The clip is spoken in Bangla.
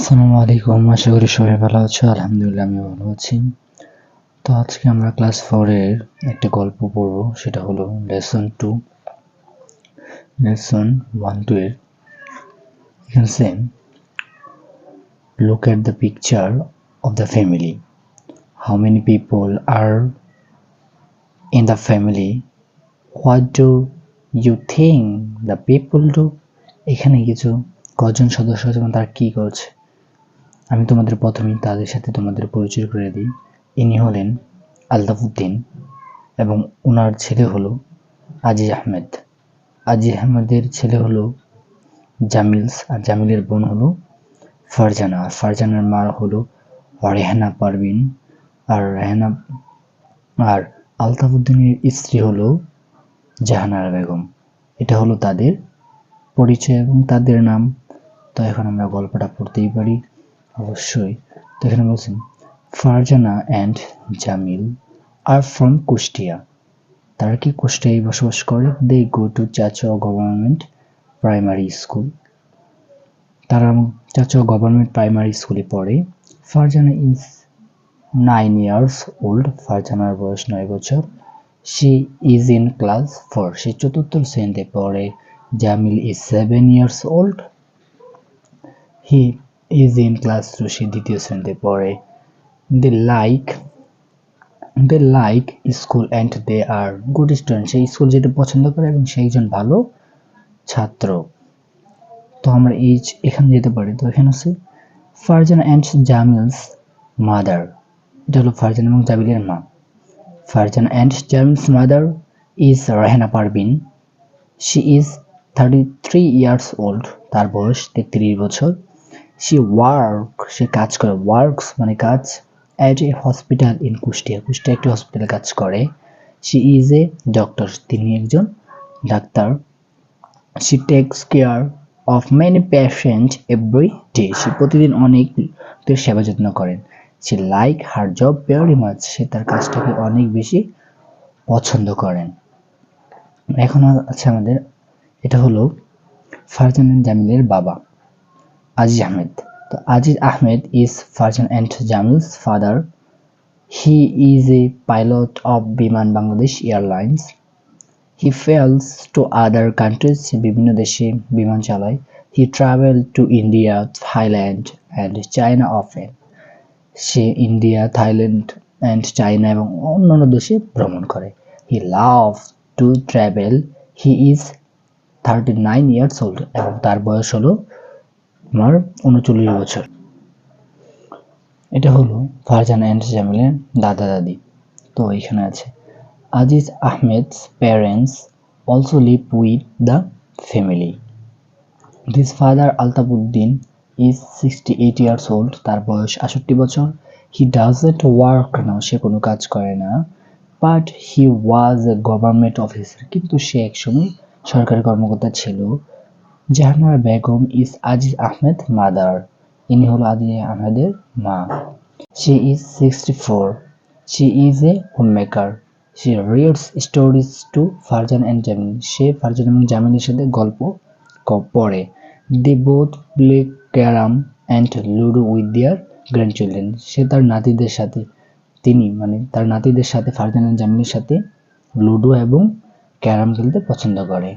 আসসালামু আলাইকুম, আশা করি সবাই ভালো আছো, আলহামদুলিল্লাহ আমি ভালো আছি। তো আজকে আমরা ক্লাস ফোরের একটা গল্প পড়ব, সেটা হলো lesson two lesson one two এর। এখানে same look at the picture of the family how many people are in the family? What do you think the people do? এখানে কিছু কজন সদস্য আছে তারা কি করছে? আমি তোমাদের প্রথমেই তাদের সাথে তোমাদের পরিচয় করে দিই। ইনি হলেন আলতাফুদ্দিন এবং ওনার ছেলে হলো আজিজ আহমেদ। আজিজ আহমেদের ছেলে হলো জামিলস আর জামিলের বোন হলো ফারজানা। আর ফারজানার মা হলো রেহানা পারভিন। আর রেহানা, আর আলতাফুদ্দিনের স্ত্রী হলো জাহানারা বেগম। এটা হলো তাদের পরিচয় এবং তাদের নাম। তো এখন আমরা গল্পটা পড়তেই পারি। অবশ্যই। তো এখানে বলছেন, Farzana and Jamil are from Kushtia. তারা কি কুষ্টিয়ায় বসবাস করে? They go to Chachua government primary school তারা চাচুয়া গভর্নমেন্ট প্রাইমারি স্কুলে পড়ে। Farzana is nine years old ফারজানার বয়স নয় বছর। She is in class four সে চতুর্থ শ্রেণীতে পড়ে। Jamil is seven years old he is in class two সে দ্বিতীয় শ্রেণীতে পড়ে they like they like school and they are good student say school যেতে পছন্দ করে এবং সে একজন ভালো ছাত্র। তো আমরা এই এখানে যেতে পারি। তো এখানে আছে ফারজান অ্যান্ড জামিলস মাদার এটা হলো ফারজান এবং জামিলের মা। Farzana and Jamil's mother is Rehana Parbin she is thirty three years old তার বয়স তেত্রিশ বছর। সি ওয়ার্ক সে কাজ করে। ওয়ার্কস মানে কাজ। At a hospital in Kushtia. Kushtia একটি হসপিটালে কাজ করে। সি ইজ এ ডক্টর তিনি একজন doctor. She takes care of many patient every day সে প্রতিদিন অনেকদের সেবা যত্ন করেন। She like her job very much সে তার কাজটাকে অনেক বেশি পছন্দ করেন। এখন আছে আমাদের, এটা হলো ফারজান জামিলের বাবা। আজিজ আহমেদ তো Aziz Ahmed is Farzana and Jamil's father he is a pilot of Biman Bangladesh airlines he flies to other countries বিভিন্ন দেশে বিমান চালায়। He travel to India Thailand and China often সে ইন্ডিয়া থাইল্যান্ড অ্যান্ড চায়না এবং অন্যান্য দেশে ভ্রমণ করে। He love to travel he is thirty nine years old এবং তার বয়স হলো আমার উনচল্লিশ বছর। এটা হলো ফারজান অ্যান্ড জামিলের দাদা দাদি। তো এখানে আছে, Aziz Ahmed's parents also live with the family this father Altabuddin is sixty eight years old তার বয়স আষট্টি বছর। হি ডাজেন্ট ওয়ার্ক নাও সে কোনো কাজ করে না। But he was a government officer কিন্তু সে একসময় সরকারি কর্মকর্তা ছিল। Jahanara Begum is Aziz Ahmed mother. ইনি হলো আজিজ আহমেদের মা। She is sixty four she is a home maker she reads stories to Farzana and Jamin সে ফারজান এবং জামিনের সাথে গল্প পড়ে। They both play carrom and ludo with their grand children সে তার নাতিদের সাথে, তিনি মানে তার নাতিদের সাথে ফারজান অ্যান্ড জামিনের সাথে লুডো এবং ক্যারাম খেলতে পছন্দ করে।